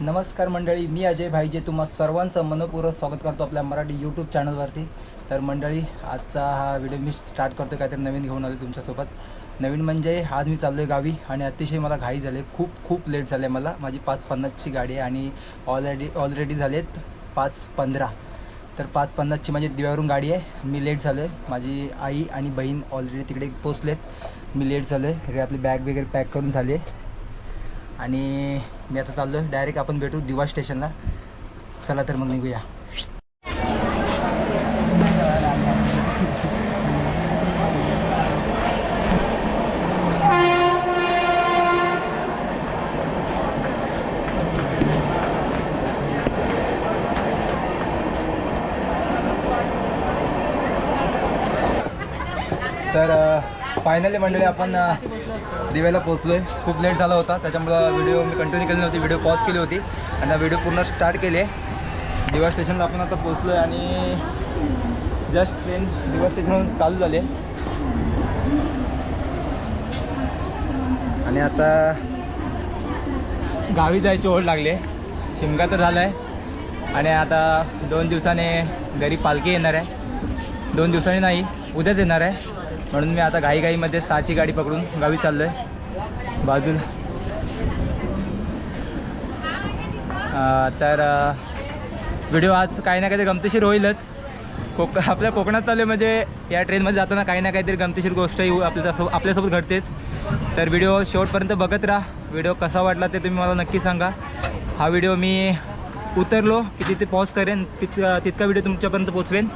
नमस्कार मंडळी मी अजय भाई जे तुम्हा सर्वांचं मनपूर्वक स्वागत करतो आपल्या मराठी यूट्यूब चॅनलवरती तर मंडळी आजचा हा व्हिडिओ मी स्टार्ट करतो काहीतरी नवीन घेऊन आलो तुमच्यासोबत. नवीन म्हणजे आज मी चाललो आहे गावी आणि अतिशय मला घाई झाले. खूप खूप लेट झाले मला. माझी पाच पन्नासची गाडी आहे आणि ऑलरेडी ऑलरेडी झालेत पाच पंधरा. तर पाच पन्नासची माझी दिव्यावरून गाडी आहे. मी लेट झालो आहे माझी आई आणि बहीण ऑलरेडी तिकडे पोचलेत मी लेट झालो आहे आपली बॅग वगैरे पॅक करून झाली आहे. आणि मी आता चाललो आहे डायरेक्ट आपण भेटू दिवा स्टेशनला. चला तर मग निघूया. तर फायनली मंडळी आपण दिव्याला पोहोचलो आहे खूप लेट झाला होता. त्याच्यामुळं व्हिडिओ मी कंटिन्यू केली नव्हती. व्हिडिओ पॉज केली होती. आणि व्हिडिओ पूर्ण स्टार्ट केले दिवा स्टेशनला आपण आता पोचलो आहे आणि जस्ट ट्रेन दिवा स्टेशनवरून चालू झाली आणि आता गावी जायची ओढ लागली आहे. शिमगा तर झाला आहे आणि आता दोन दिवसाने घरी पालखी येणार आहे. दोन दिवसांनी नाही उद्याच येणार आहे. म्हणून मी आता घाईघाईमध्ये सहाची गाडी पकडून गावी चाललो आहे बाजूला. तर व्हिडिओ आज काही ना काहीतरी गमतीशीर होईलच. कोक आपल्या कोकणात चालले म्हणजे या ट्रेनमध्ये जाताना काही ना काहीतरी गमतीशीर गोष्ट येऊ आपल्या आपल्यासोबत घडतेच. तर व्हिडिओ शेवटपर्यंत बघत राहा. व्हिडिओ कसा वाटला ते तुम्ही मला नक्की सांगा. हा व्हिडिओ मी उतरलो की तिथे पॉज करेन. तितका तितका व्हिडिओ तुमच्यापर्यंत पोचवेन.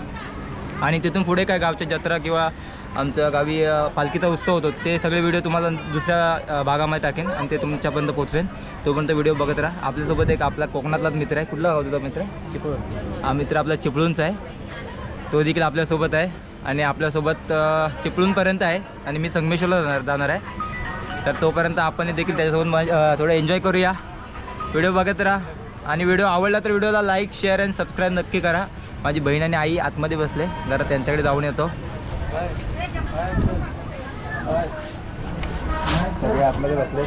आणि तिथून पुढे काय गावच्या जत्रा किंवा आमच्या गावी पालखीचा उत्सव होतो. ते सगळे व्हिडिओ तुम्हाला दुसऱ्या भागामध्ये टाकेन आणि ते तुमच्यापर्यंत पोचवेन तोपर्यंत व्हिडिओ बघत राहा. आपल्यासोबत एक आपला कोकणातलाच मित्र आहे. कुठला गाव तुझा मित्र? चिपळूण. हा मित्र आपला चिपळूणचा आहे. तो देखील आपल्यासोबत आहे. आणि आपल्यासोबत चिपळूणपर्यंत आहे. आणि मी संगमेश्वरला जाणार जाणार आहे. तर तोपर्यंत आपण देखील त्याच्यासोबत थोडं एन्जॉय करूया. व्हिडिओ बघत राहा. आणि व्हिडिओ आवडला तर व्हिडिओला लाईक शेअर आणि सबस्क्राईब नक्की करा. माझी बहीण आणि आई आतमध्ये बसले. जरा त्यांच्याकडे जाऊन येतो. सगळे आतमध्ये बसले.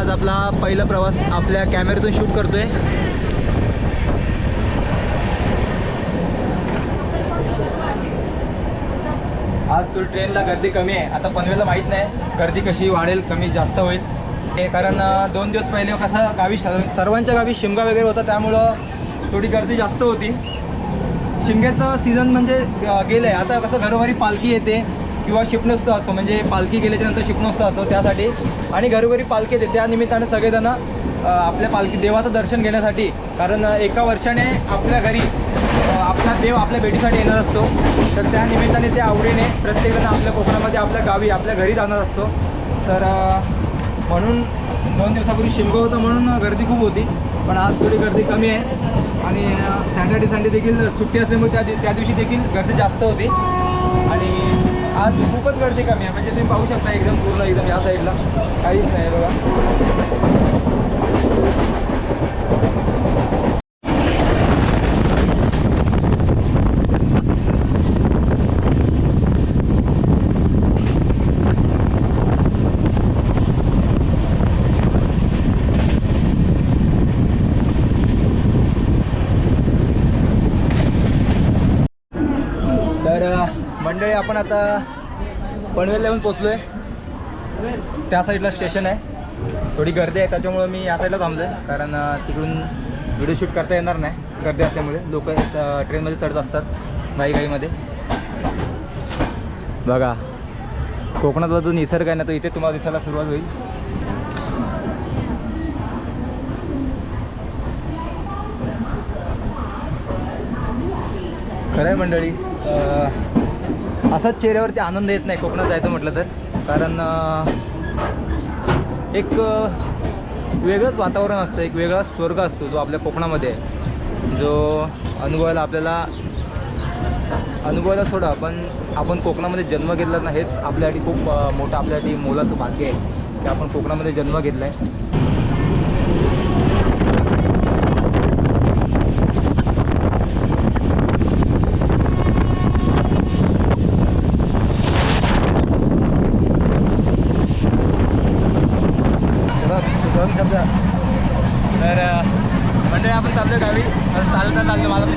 आज आपला पहिला प्रवास आपल्या कॅमेऱ्यातून शूट करतोय. आज तो ट्रेनला गर्दी कमी आहे. आता पनवेलला माहीत नाही गर्दी कशी वाढेल कमी जास्त होईल. हे कारण दोन दिवस पहिले कसं गावी सर्वांच्या गावी शिमगा वगैरे होता त्यामुळं थोडी गर्दी जास्त होती. शिमग्याचं सीझन म्हणजे गेलं आहे आता कसं घरोघरी पालखी येते किंवा शिपणोत्सव असतो म्हणजे पालखी गेल्याच्यानंतर शिपणोत्सव असतो त्यासाठी. आणि घरोघरी पालखी येते त्या निमित्ताने सगळेजण आपल्या पालखी देवाचं दर्शन घेण्यासाठी. कारण एका वर्षाने आपल्या घरी आपला देव आपल्या भेटीसाठी येणार असतो. तर त्या निमित्ताने ते आवडीने प्रत्येकजण आपल्या कोकणामध्ये आपल्या गावी आपल्या घरी जाणार असतो. तर म्हणून दोन दिवसापूर्वी शिमगा होता म्हणून गर्दी खूप होती. पण आज थोडी गर्दी कमी आहे. आणि सॅटर्डे संडे देखील सुट्टी असल्यामुळे त्या त्या दिवशी देखील गर्दी जास्त होती. आणि आज खूपच गर्दी कमी आहे. म्हणजे तुम्ही पाहू शकता एकदम पूर्ण एकदम या साईडला काहीच नाही बघा तर अ, मंडळी आपण आता पनवेलला येऊन पोचलो आहे त्या साईडला स्टेशन आहे. थोडी गर्दी आहे त्याच्यामुळं मी या साईडला थांबलो आहे कारण तिकडून व्हिडिओ शूट करता येणार नाही. गर्दी असल्यामुळे. लोक ट्रेनमध्ये चढत असतात घाईघाईमध्ये. बघा कोकणातला जो निसर्ग आहे ना तो इथे तुम्हाला दिसायला सुरुवात होईल. खरं आहे मंडळी असाच चेहऱ्यावरती आनंद येत नाही कोकणात जायचं म्हटलं तर. कारण एक वेगळंच वातावरण असतं एक वेगळा स्वर्ग असतो जो आपल्या कोकणामध्ये आहे. जो अनुभवायला आपल्याला अनुभवायला सोडा पण आपण कोकणामध्ये जन्म घेतला ना हेच आपल्यासाठी खूप मोठं आपल्यासाठी मोलाचं भाग्य आहे की आपण कोकणामध्ये जन्म घेतला आहे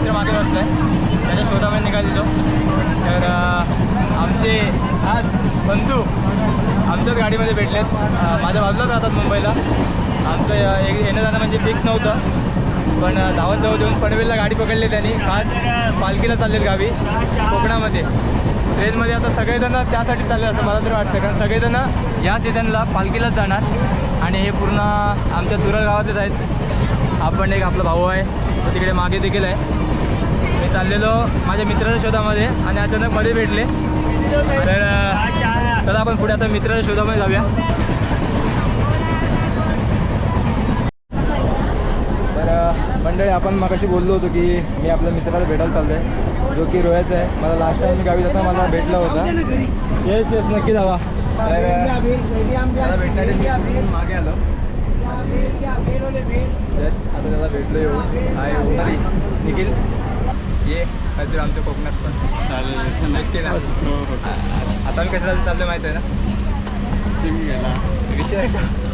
त्याच्या शोधामध्ये निघालेलो तर अं, आमचे आज बंधू आमच्याच गाडीमध्ये भेटलेत अं, माझ्या बाजूलाच राहतात मुंबईला आमचं अं, एक येणं जाणं म्हणजे फिक्स नव्हतं. पण धावत जवळ येऊन पनवेलला गाडी पकडली त्यांनी. खास पालखीला चाललेत गावी कोकणामध्ये. ट्रेनमध्ये आता सगळेजण त्यासाठी चालले असं मला तरी वाटतं. कारण सगळेजण या सीझनला पालखीलाच जाणार. आणि हे पूर्ण आमच्या दुरळ गावातच आहेत. आपण एक आपला भाऊ आहे. तो तिकडे मागे देखील आहे. मी चाललेलो माझ्या मित्राच्या शोधामध्ये आणि अचानक मध्ये भेटले. तर चला आपण पुढे आता मित्राच्या शोधामध्ये जाऊया तर अं, मंडळी आपण मगाशी बोललो होतो की मी आपल्या मित्राला भेटायला चाललो आहे जो की रोह्याचा आहे. मला लास्ट टाइम मी गावी जाताना मला भेटला होता. येस येस नक्की जावा. मला मागे आलो. आता त्याला भेटलो येऊ हाय निखिल ये काहीतरी आमच्या कोकणात पण. चालेल नक्की ना हो हो. आता मी कशाला चाललं माहिती आहे ना? सिम गेला विषय आहे का?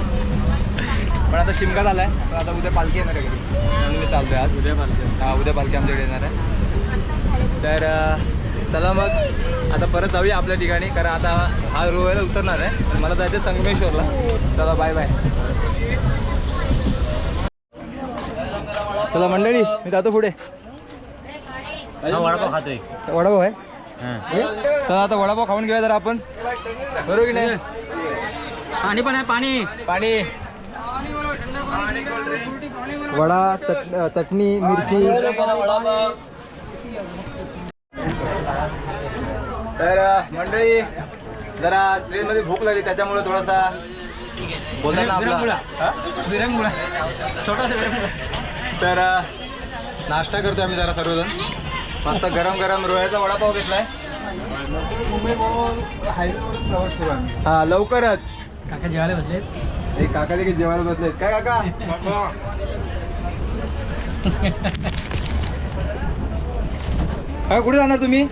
पण आता शिमगा झालाय. तर आता उद्या पालखी येणार आहे म्हणून मी चालतोय आज. उद्या पालखी हा उद्या पालखी आमच्याकडे येणार आहे. तर चला मग. आता परत जाऊया आपल्या ठिकाणी कारण आता हा रोहायला उतरणार आहे. मला जायचं आहे संगमेश्वरला. चला बाय बाय चला मंडळी मी जातो पुढे. वडापाव खातोय. वडापाव आहे? चला आता वडापाव खाऊन घेऊया जरा आपण. बरोबर की नाही? पाणी पण आहे पाणी. पाणी. वडा चट चटणी मिरची. तर मंडळी जरा ट्रेनमध्ये भूक लागली त्याच्यामुळे थोडासा हा? तर नाश्ता करतोय आम्ही जरा सर्वजण. मस्त गरम गरम रोह्याचा वडापाव घेतलाय. हा लवकरच. काका जेवायला बसले एक काका देखील जेवायला बसलेत. काय काका? काय कुठे जाणार तुम्ही?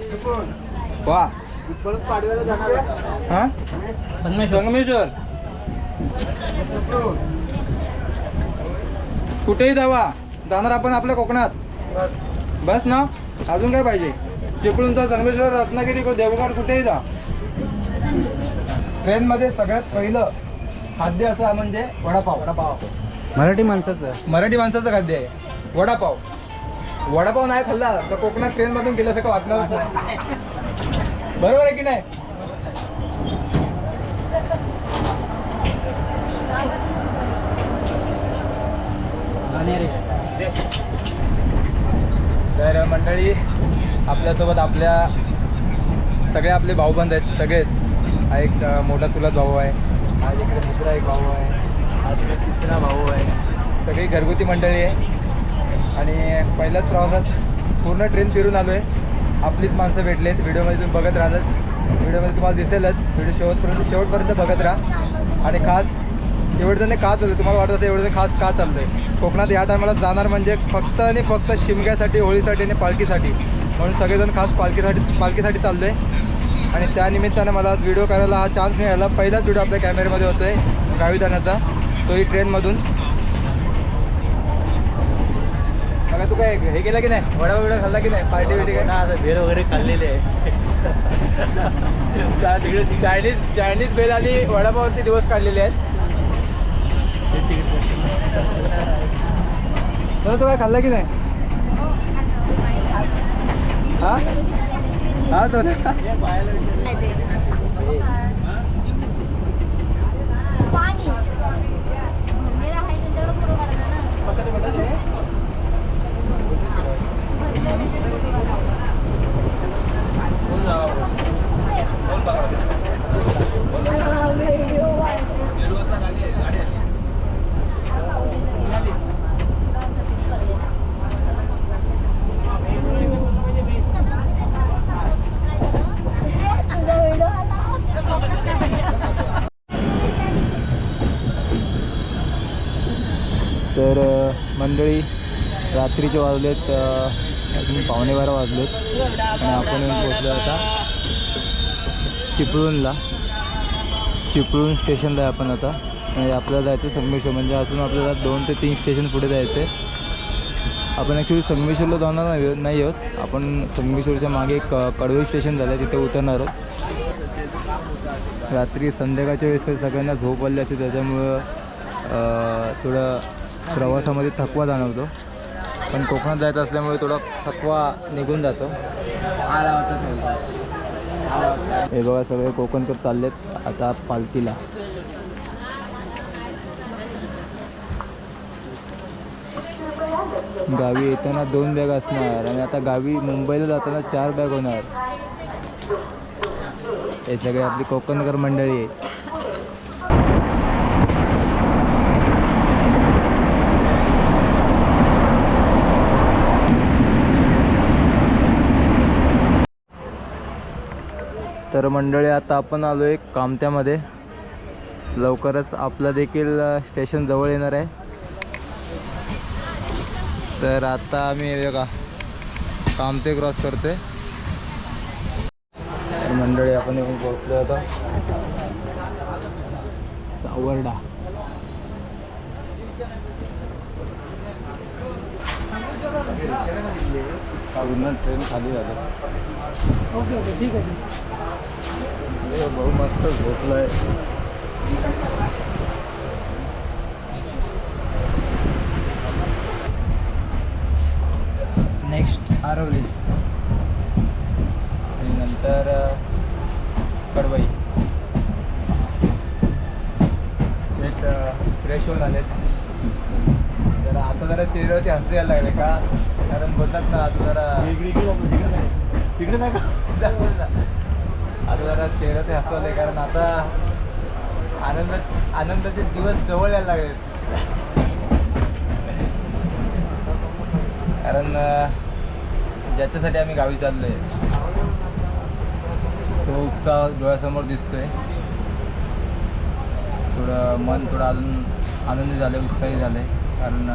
वा. हा? संगमेश्वर. कुठेही जावा. जाणार आपण आपल्या कोकणात. बस ना. अजून काय पाहिजे? चिपळूणचा संगमेश्वर रत्नागिरी देवगड कुठेही जा. ट्रेनमध्ये सगळ्यात पहिलं खाद्य असं म्हणजे वडापाव. वडापाव. मराठी माणसाचं. मराठी माणसाचं खाद्य आहे. वडापाव. वडापाव नाही खाल्ला तर कोकणात ट्रेनमधून गेलं सगळं वाटणारच नाही? बरोबर आहे की नाही? तर मंडळी आपल्यासोबत आपल्या सगळे आपले भाऊबंद आहेत सगळेच. हा एक अं, मोठा चुलत भाऊ आहे. आज इकडे दुसरा एक भाऊ आहे. आज इकडे तिसरा भाऊ आहे. सगळी घरगुती मंडळी आहे. आणि पहिल्याच प्रवासात पूर्ण ट्रेन फिरून आलो आहे आपलीच माणसं भेटलेत. व्हिडिओमध्ये तुम्ही बघत राहालच. व्हिडिओमध्ये तुम्हाला दिसेलच. व्हिडिओ शेवटपर्यंत शेवटपर्यंत बघत राहा. आणि खास एवढं जण का चाललं तुम्हाला वाटत होतं एवढं जण खास का चाललं आहे कोकणात या टायमाला जाणार म्हणजे फक्त आणि फक्त शिमग्यासाठी होळीसाठी आणि पालखीसाठी. म्हणून सगळेजण खास पालखीसाठी पालखीसाठी चाललो आहे आणि त्या निमित्तानं मला आज व्हिडिओ करायला हा चान्स मिळाला. पहिलाच व्हिडिओ आपल्या कॅमेऱ्यामध्ये होतो आहे गावी जाण्याचा तोही ट्रेनमधून बघा तू काय हे केलं की नाही? वडा वडा खाल्ला की नाही? पार्टी बिर्टी काय? आता भेळ वगैरे खाल्लेले आहे. तिकडे चायनीज चायनीज बेल आणि वडापावरती दिवस काढलेले आहेत. तर तू काय खाल्ला की नाही? हा? हा तो पाणी भरलेलं आहे त्यांच्याकडे पुढं काढलं ना व्हिडिओ तर मंडळी रात्रीचे वाजलेत अजून पावणे बारा वाजलेत. आणि आपण येऊन पोचलो आता चिपळूणला. चिपळूण स्टेशनला आहे आपण आता. आणि आपल्याला जायचं संगमेश्वर. म्हणजे अजून आपल्याला दोन ते तीन स्टेशन पुढे जायचं आहे. आपण ॲक्च्युली संगमेश्वरला जाणार नाही नाही आहोत. आपण संगमेश्वरच्या मागे एक अ, कडवळी स्टेशन झालं आहे तिथे उतरणार आहोत. रात्री संध्याकाळच्या वेळेस सगळ्यांना झोप आली असते. त्याच्यामुळं थोडं प्रवासामध्ये थकवा जाणवतो. पण कोकणात जायचं असल्यामुळे थोडा थकवा निघून जातो. हे बघा सगळे कोकणकर चाललेत आता पालखीला. गावी येताना दोन बॅग असणार आणि आता गावी मुंबईला जाताना चार बॅग होणार. हे सगळे आपली कोकणकर मंडळी. आहे तर मंडळी आता आपण आलो आहे कामत्यामध्ये. लवकरच आपलं देखील स्टेशन जवळ येणार आहे. तर आता आम्ही हे बघा कामते क्रॉस करते मंडळी आपण येऊन पोहोचलो आता. सावर्डा. पूर्ण ट्रेन खाली झालं. ओके ओके ठीक आहे हे भाऊ मस्त झोपलाय. नेक्स्ट आरवली आणि नंतर अ, कडबाई शेट फ्रेश होऊन आलेत. जरा आता जरा चेहऱ्यावरती हसू यायला लागले का? कारण बोलतात ना आता जरा तिकडे नाही का? आता जरा चेहऱ्यावरती हसू आले कारण आता आनंद आनंदाचे दिवस जवळ यायला लागलेत. कारण ज्याच्यासाठी आम्ही गावी चाललोय तो उत्साह डोळ्यासमोर दिसतोय. थोडं मन थोडं अजून आनंदी झालं उत्साही झालं आहे कारण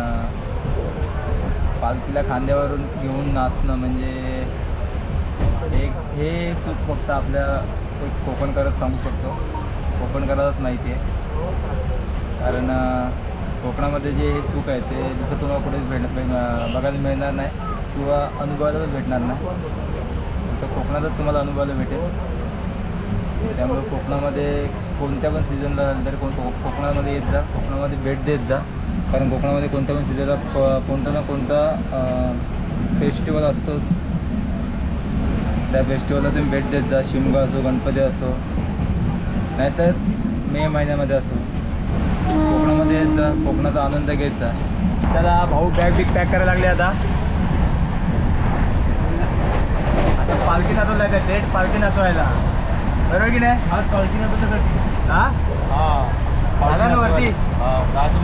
पालखीला खांद्यावरून घेऊन नाचणं म्हणजे एक हे सुख फक्त आपल्या एक कोकणकरच सांगू शकतो. कोकणकरालाच माहिती आहे. कारण कोकणामध्ये जे हे सुख आहे ते जसं तुम्हाला कुठेच भेट बघायला मिळणार नाही किंवा अनुभवायला भेटणार नाही. तर कोकणातच तुम्हाला अनुभवायला भेटेल. त्यामुळे कोकणामध्ये कोणत्या पण सीझनला झालं तरी कोण कोकणामध्ये येत जा. कोकणामध्ये भेट देत जा. कारण कोकणामध्ये कोणत्या पण सीझनला प- कोणता ना कोणता फेस्टिवल असतोच. त्या फेस्टिवलला तुम्ही भेट देत जा. शिमगा असो गणपती असो. नाहीतर मे महिन्यामध्ये असो. कोकणामध्ये येत जा कोकणाचा आनंद घेत जा. त्याला भाऊ बॅग बिग पॅक करायला लागले आता. आता पालखी नाचवला का? सेट पालखी नाचवायला. बरोबर की नाही? आज पालखी हा. आला ना वरती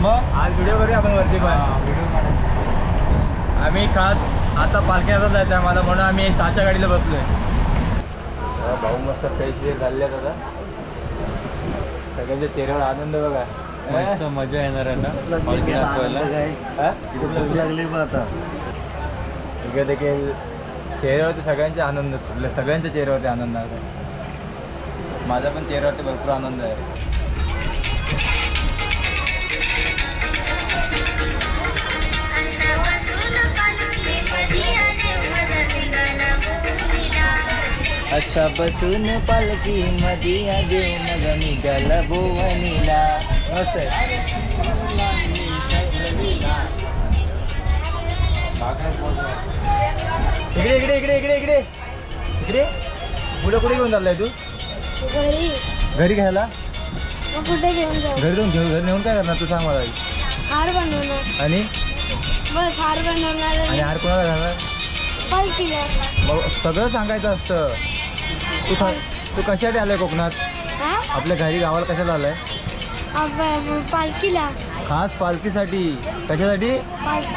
मग? आज व्हिडिओ करूया आपण वरती पण. आम्ही खास आता पालखी नाचत जायचं आम्हाला म्हणून आम्ही सहाच्या गाडीला बसलोय. भाऊ मस्त फ्रेश वेळ झाले आता. सगळ्यांच्या चेहऱ्यावर आनंद बघा. मस्त मजा येणार आहे ना? आता? इकडे देखील चेहऱ्यावरती सगळ्यांचे आनंद सगळ्यांच्या चेहऱ्यावरती आनंद आहे. माझा पण चेहऱ्यावरती भरपूर आनंद आहे. अच्छा बसून पालखी मध्ये देव मग निघाला भुवनीला. इकडे इकडे इकडे इकडे इकडे. इकडे. पुढे कुठे घेऊन चाललाय तू? घरी. घरी घ्यायला? कुठे घेऊन जाऊ? घरी जाऊन घेऊन घरी नेऊन काय करणार तू सांग मला हार बनवणार. आणि? बस हार बनवणार आणि हार कोणाला घालणार? मग सगळं सांगायचं असतं. तू ख तू कशासाठी आलाय कोकणात? हा? आपल्या घरी गावाला कशाला आलाय? पालखीला. खास पालखीसाठी. कशासाठी?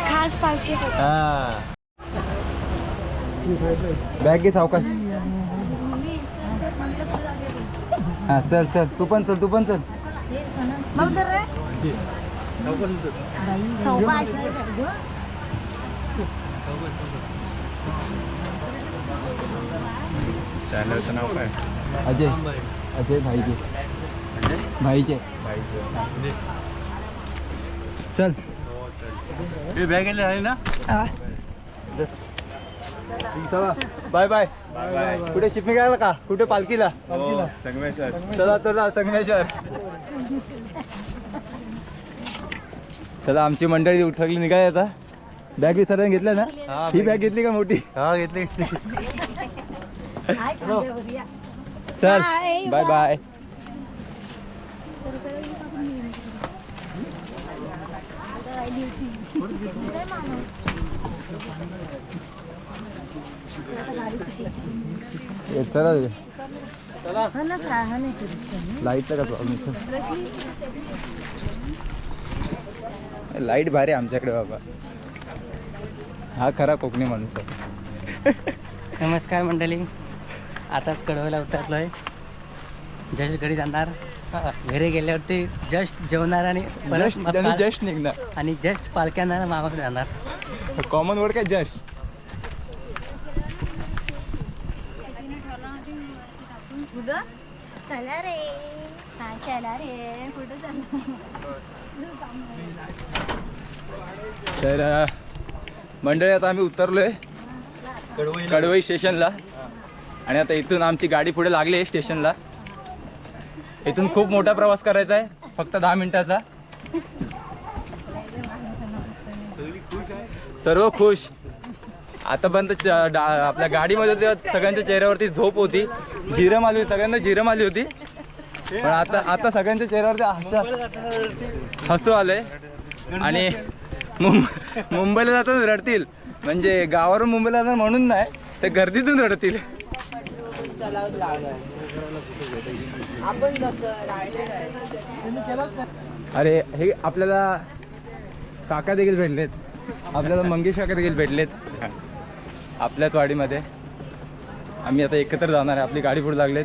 खास पालखीसाठी. हा. बॅग घे सावकाश. हा चल चल. तू पण चल तू पण चल. चॅनलचं नाव काय? अजय. अजय भाईजे. भाईजे. चल. बॅग आहे ना? चला बाय बाय. Bye bye. कुठे शिपिंग करायला का? कुठे पालखीला? हो संगमेश्वर. चला चला संगमेश्वर. चला आमची मंडळी उठकली निघाली आता. बॅग सर्वांनी घेतल्या ना? हा, ही बॅग घेतली का मोठी? हा घेतली. चल Bye. बाय बाय चला लाईटचा का प्रॉब्लेम लाइट भारी आहे आमच्याकडे बाबा हा खरा कोकणी माणूस आहे नमस्कार मंडळी आताच कडवायला उतरलो आहे जस्ट घरी जाणार. घरी गेल्यावरती जस्ट जेवणार आणि परत जस्ट मग त्यांनी पाल- जस्ट निघणार. आणि जस्ट पालख्यांना मामाकडे जाणार. कॉमन वर्ड काय? जस्ट. चला रे. हा चला रे. कुठं तर अ, मंडळी आता आम्ही उतरलोय. कडवई स्टेशनला आणि आता इथून आमची गाडी पुढे लागली आहे स्टेशनला. इथून खूप मोठा प्रवास करायचा आहे फक्त दहा मिनिटाचा. सर्व खुश. आतापर्यंत च- डा- आपल्या गाडीमध्ये तेव्हा सगळ्यांच्या चेहऱ्यावरती झोप होती. जिरम आली होती सगळ्यांना जिरम आली होती. पण आता आता सगळ्यांच्या चेहऱ्यावरती हसा हसू आले आणि मुंब मुंबईला जाताना रडतील. म्हणजे गावावरून मुंबईला जाताना म्हणून नाही ते गर्दीतून रडतील. अरे हे आपल्याला काका देखील भेटलेत. आपल्याला मंगेश काका देखील भेटलेत. आपल्याच वाडीमध्ये आम्ही आता एकत्र जाणार आहे. आपली गाडी पुढे लागलेत.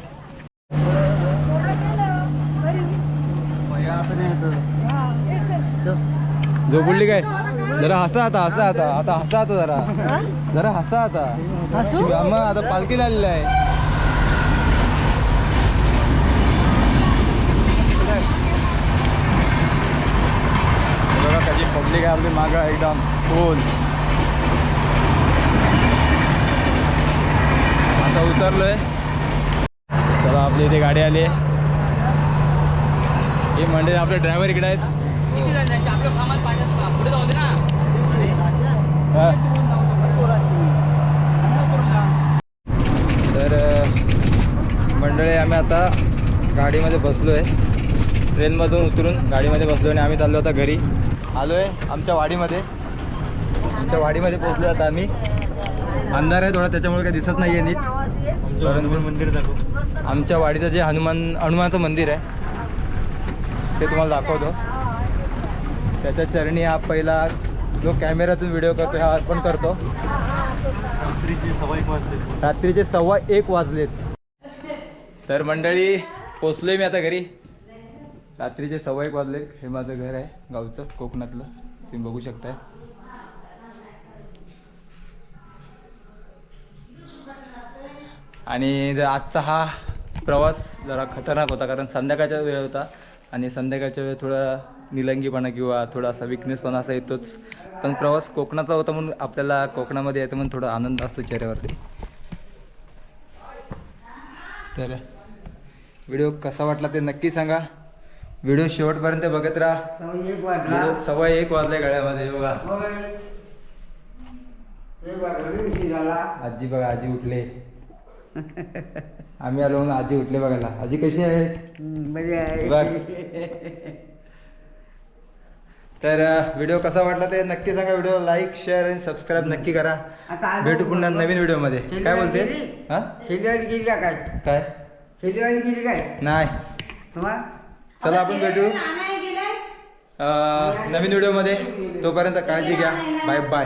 जो बोलली काय? जरा हसा आता हसा आता. आता हसा आता जरा. जरा हसा आता. मग आता पालखीला आलेला आहे बघा कशी पब्लिक आहे आपली मागं एकदम फुल आता उतरलोय. चला आपली इथे गाडी आली आहे. हे म्हणजे आपले ड्रायव्हर इकडे आहेत. तर मंडळी आम्ही आता गाडीमध्ये बसलो आहे ट्रेनमधून उतरून गाडीमध्ये बसलो आणि आम्ही चाललो आता घरी. आलो आहे आमच्या वाडीमध्ये. आमच्या वाडीमध्ये पोहोचलो आता आम्ही. अंधार आहे थोडा त्याच्यामुळे काही दिसत नाही आहे नीट. हनुमान मंदिर दाखव आमच्या वाडीचं जे हनुमान हनुमानाचं मंदिर आहे ते तुम्हाला दाखवतो. त्याच्या चरणी हा पहिला जो कॅमेऱ्यातून व्हिडिओ करतो हा अर्पण करतो. रात्रीचे सव्वा एक वाजलेत. तर मंडळी पोचलोय मी आता घरी. रात्रीचे सव्वा एक वाजले. हे माझं घर आहे गावचं कोकणातलं. तुम्ही बघू शकताय. आणि जर आजचा हा प्रवास जरा खतरनाक होता कारण संध्याकाळचा वेळ होता. आणि संध्याकाळच्या वेळ थोडा निलंगीपणा किंवा थोडासा विकनेसपणा असा येतोच. पण प्रवास कोकणाचा होता म्हणून आपल्याला कोकणामध्ये यायचं म्हणून थोडा आनंद असतो चेहऱ्यावरती. तर व्हिडिओ कसा वाटला ते नक्की सांगा. व्हिडिओ शेवटपर्यंत बघत राहा. सव्वा एक वाजले. गळ्यामध्ये बघा. आजी बघा आजी उठले. आम्ही आलो म्हणून आजी उठले बघायला. आजी कशी आहेस? बघ. तर व्हिडिओ कसा वाटला ते नक्की सांगा. व्हिडिओ लाईक शेअर आणि सबस्क्राईब नक्की करा. भेटू पुन्हा नवीन व्हिडिओमध्ये. काय बोलतेस? हा? काय? काय? नाही. चला आपण भेटू. नवीन व्हिडिओमध्ये. तोपर्यंत काळजी घ्या. Bye bye.